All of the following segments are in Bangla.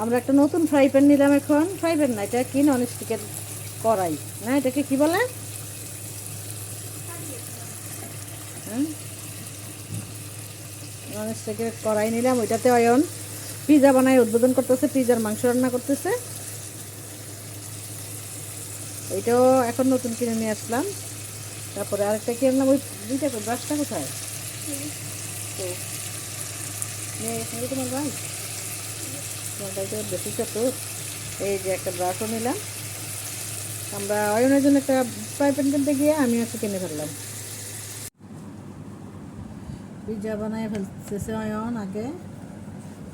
আমরা একটা নতুন ফ্রাই প্যান নিলাম এখন। ফ্রাই প্যান না এটা কি নন স্টিকের কড়াই? না এটাকে কি বলে? নন স্টিকের কড়াই নিলাম ওইটাতে অয়ন। পিজা বানায় উদ্বোধন করতেছে পিজার মাংস রান্না করতেছে। এইটাও এখন নতুন কিনে নিয়ে আসলাম। তারপরে আরেকটা কি আনলাম? ওই দুইটা ব্রাশটা কোথায়? তো তোমার ভাই? তো বেশি ছোট এই যে একটা ব্রাশও নিলাম। আমরা অয়নের জন্য একটা ফ্রাই কিনতে গিয়ে আমি হচ্ছে কিনে ফেললাম। পিজা বানায় ফেলতেছে অয়ন আগে।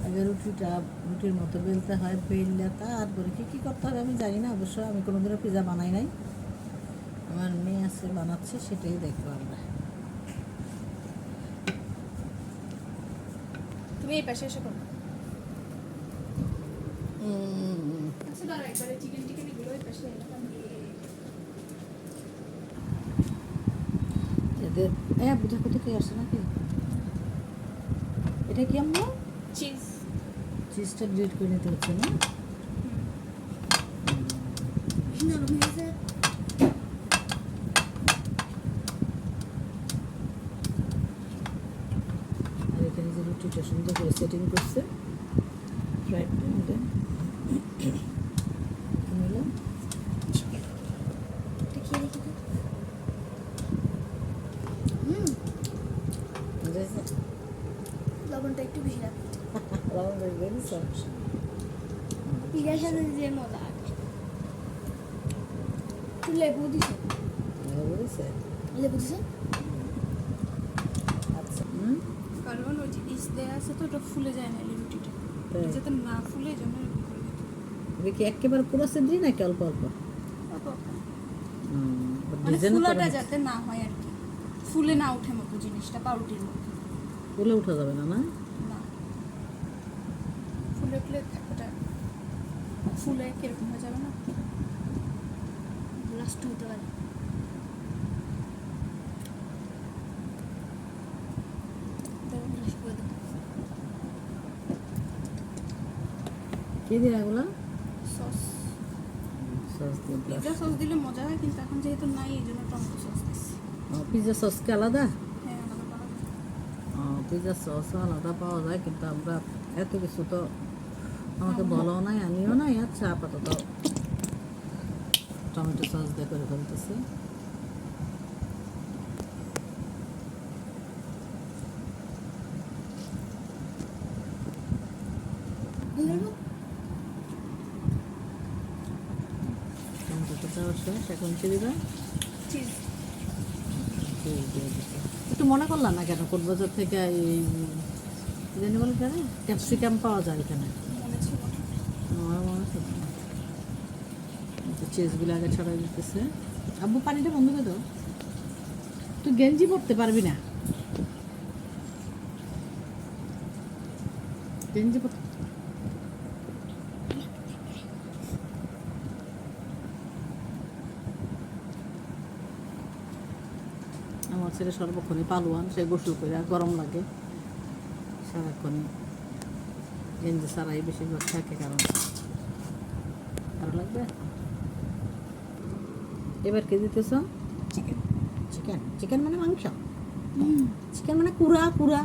আগে রুটিটা রুটির মতো বেলতে হয়, বেললে তারপরে কী কী করতে হবে আমি জানি না, অবশ্য আমি কোনোদিনও পিজা বানাই নাই। আমার মেয়ে আছে বানাচ্ছে, সেটাই দেখব আমরা। তুমি এই পাশে এসে। করো উম, আচ্ছা দাঁড়া একবারে চিকেন টিকেন এগুলো ওই পাশে এনে দাও। এদের হ্যাঁ বুঝা কোথা থেকে আসে নাকি? এটা কি আমরা চিজ চিজটা গ্রেট করে নিতে হচ্ছে না? আর এখানে যে রুটিটা সুন্দর করে সেটিং করছে ফ্রাইড প্যানটা লবণটা একটু বেশি রাখো রাউন্ড হয়ে গেছে পিজার সাথে যে মজা আছে একটু লেবু দিছে ভালো হয়েছে? লেবু দিছে আচ্ছা হুম কারণ ওই যে ইস দেয়া আছে তো ওটা ফুলে যায় না রুটিটা যাতে না ফুলে এই জন্য এরকম করে দিতে এটা কি একেবারে পুরো সেদ্রি নাকি অল্প অল্প? মানে ডিজাইন ফুলাটা যাতে না হয় আর কি। ফুলে না ওঠে মতো জিনিসটা পাউরুটির মতো। ফুলে উঠা যাবে না না? ফুলে উঠলে ওটা ফুলে কীরকম হয়ে যাবে না? হতে পারে। কি দিন এগুলো? সস। সস দিয়ে সস দিলে মজা হয় কিন্তু এখন যেহেতু নাই এই জন্য টমেটো সস পিৎজা সস কি আলাদা? হ্যাঁ। পিৎজা সস আলাদা পাওয়া যায় কিন্তু আমরা এত কিছু তো আমাকে বলো নাই আনিও নাই আচ্ছা আপাতত টমেটো সস দিয়ে করে ফেলতেছি। এখন দিবে? দিতে। একটু মনে করলাম না কেন? কোটবাজার থেকে এই জানি বলে কেন ক্যাপসিকাম পাওয়া যায় এখানে। আমার মনে হচ্ছে চিজগুলো আগে ছড়াই দিতেছে। আব্বু পানিটা বন্ধ করে দাও। তুই গেঞ্জি পরতে পারবি না। গেঞ্জি পরতে আমার ছেলে সর্বক্ষণই পালোয়ান সে গোসল করে আর গরম লাগে। সারাক্ষণই গেঞ্জি সারাই বেশিরভাগ থাকে কারণ। ভালো লাগবে? এবার কে দিতেছ? চিকেন চিকেন চিকেন মানে মাংস? চিকেন মানে কুড়া কুড়া।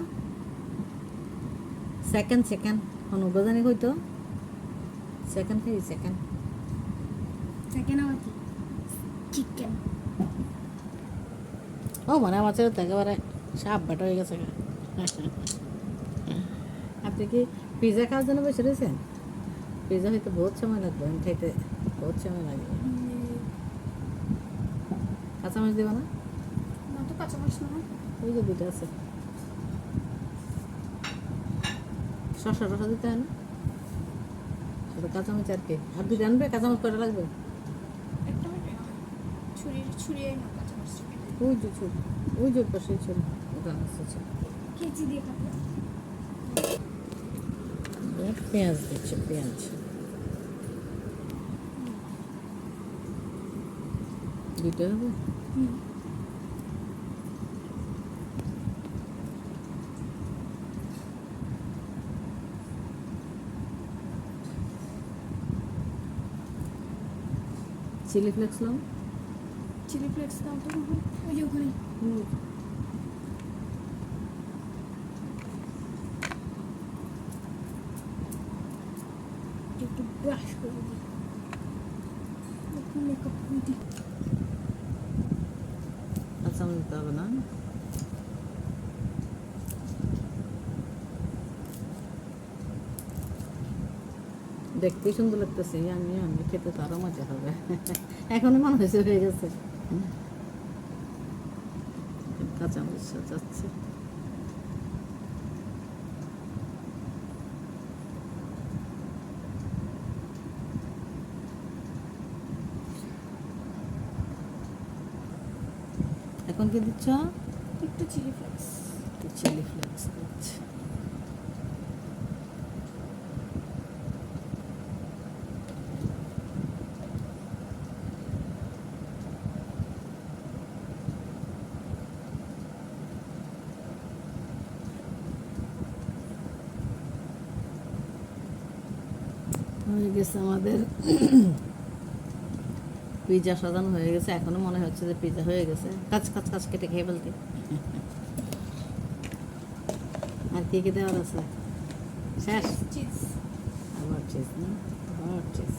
সেকেন্ড সেকেন্ড অনুগো জানি হইতো সেকেন্ড খাই সেকেন্ড আবার কি? চিকেন ও মানে আমার ছেলে তো একেবারে সাপ বেটা হয়ে গেছে আপনি কি পিৎজা খাওয়ার জন্য বসে রয়েছেন? পিৎজা হইতে বহুত সময় লাগবে আমি খাইতে বহুত সময় লাগে। কাঁচামরিচ দেবো না? তো কাঁচামরিচ না। ওই যে দুটো আছে। শসা টসা দিতে হয় না? শুধু কাঁচামরিচ আর কি? আর দুটো আনবে? কাঁচামরিচ কটা লাগবে? ছুরি ছুরি না ওই যে ছোট ওই যে পাশে ছিল ওটা এসেছে কেচি দিয়ে পেঁয়াজ দিচ্ছে পেঁয়াজ দিতে হবে সিলেক্ট লাগছিলাম চিলি ফ্লেক্স দাও তো। ওই যে ওখানে। একটু ব্রাশ করে দিই। একটু মেকআপ করে দিই। আচ্ছা আমার দিতে হবে না। দেখতেই সুন্দর লাগতেছে। আমি আমি খেতে তো আরও মজা হবে। এখনই মনে হয়েছে হয়ে গেছে। কাঁচা মরিচ যাচ্ছে এখন কি দিচ্ছ একটু চিলি ফ্লেক্স চিলি ফ্লেক্স দিচ্ছি হয়ে গেছে আমাদের। পিজা সাজানো হয়ে গেছে এখনও মনে হচ্ছে যে পিজা হয়ে গেছে। কাজ কাজ কাজ কেটে খেয়ে ফেলতে। আর কি কি দেওয়ার আছে? শেষ? আবার চিজ না? আবার চিজ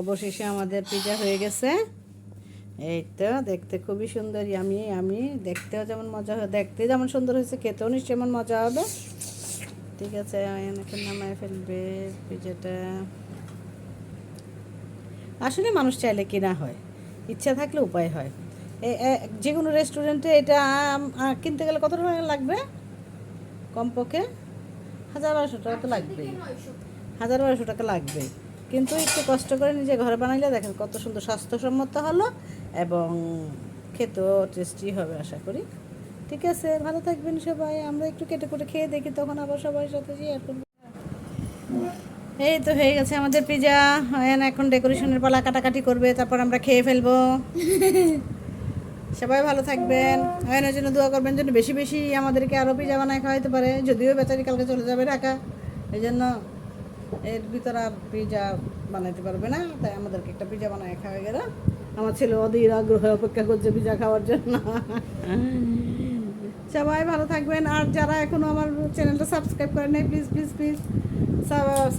অবশেষে আমাদের পিজা হয়ে গেছে। এই তো দেখতে খুবই সুন্দর আমি আমি দেখতেও যেমন মজা দেখতে যেমন সুন্দর হয়েছে, খেতেও নিশ্চয় যেমন মজা হবে। ঠিক আছে এখন নামায় ফেলবে পিজাটা। আসলে মানুষ চাইলে কিনা হয়, ইচ্ছা থাকলে উপায় হয়। যে কোনো রেস্টুরেন্টে এটা কিনতে গেলে কত টাকা লাগবে? কমপক্ষে হাজার বারোশো টাকা তো লাগবেই। হাজার বারোশো টাকা লাগবে কিন্তু একটু কষ্ট করে নিজে ঘরে বানাইলে দেখেন কত সুন্দর স্বাস্থ্যসম্মত হলো এবং খেতেও টেস্টি হবে আশা করি। ঠিক আছে, ভালো থাকবেন সবাই। আমরা একটু কেটে কুটে খেয়ে দেখি, তখন আবার সবার সাথে শেয়ার করব এই তো হয়ে গেছে আমাদের পিজা এখন ডেকোরেশনের পালা কাটাকাটি করবে, তারপর আমরা খেয়ে ফেলব। সবাই ভালো থাকবেন। আয়নের জন্য দোয়া করবেন যেন বেশি বেশি আমাদেরকে আরও পিজা বানায় খাওয়াইতে পারে। যদিও বেচারি কালকে চলে যাবে ঢাকা। এই জন্য এর ভিতরে আর পিজা বানাইতে পারবে না তাই আমাদেরকে একটা পিজা বানায় খাওয়া গেল। আমার ছেলে অধীর আগ্রহে অপেক্ষা করছে পিজা খাওয়ার জন্য। সবাই ভালো থাকবেন আর যারা এখনও আমার চ্যানেলটা সাবস্ক্রাইব করেন নাই প্লিজ প্লিজ প্লিজ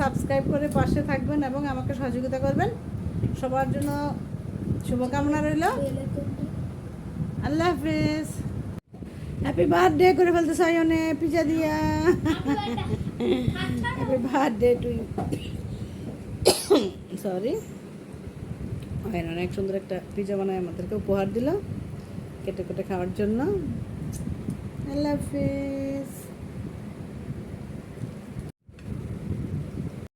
সাবস্ক্রাইব করে পাশে থাকবেন এবং আমাকে সহযোগিতা করবেন। সবার জন্য শুভকামনা রইল। আল্লাহ হাফিজ। হ্যাপি বার্থডে করে ফেলতে সায়নে পিজা দিয়া হ্যাপি বার্থডে টু সরি হয় অনেক সুন্দর একটা পিজা বানায়, আমাদেরকে উপহার দিল। কেটে কেটে খাওয়ার জন্য। আল্লাহ হাফিজ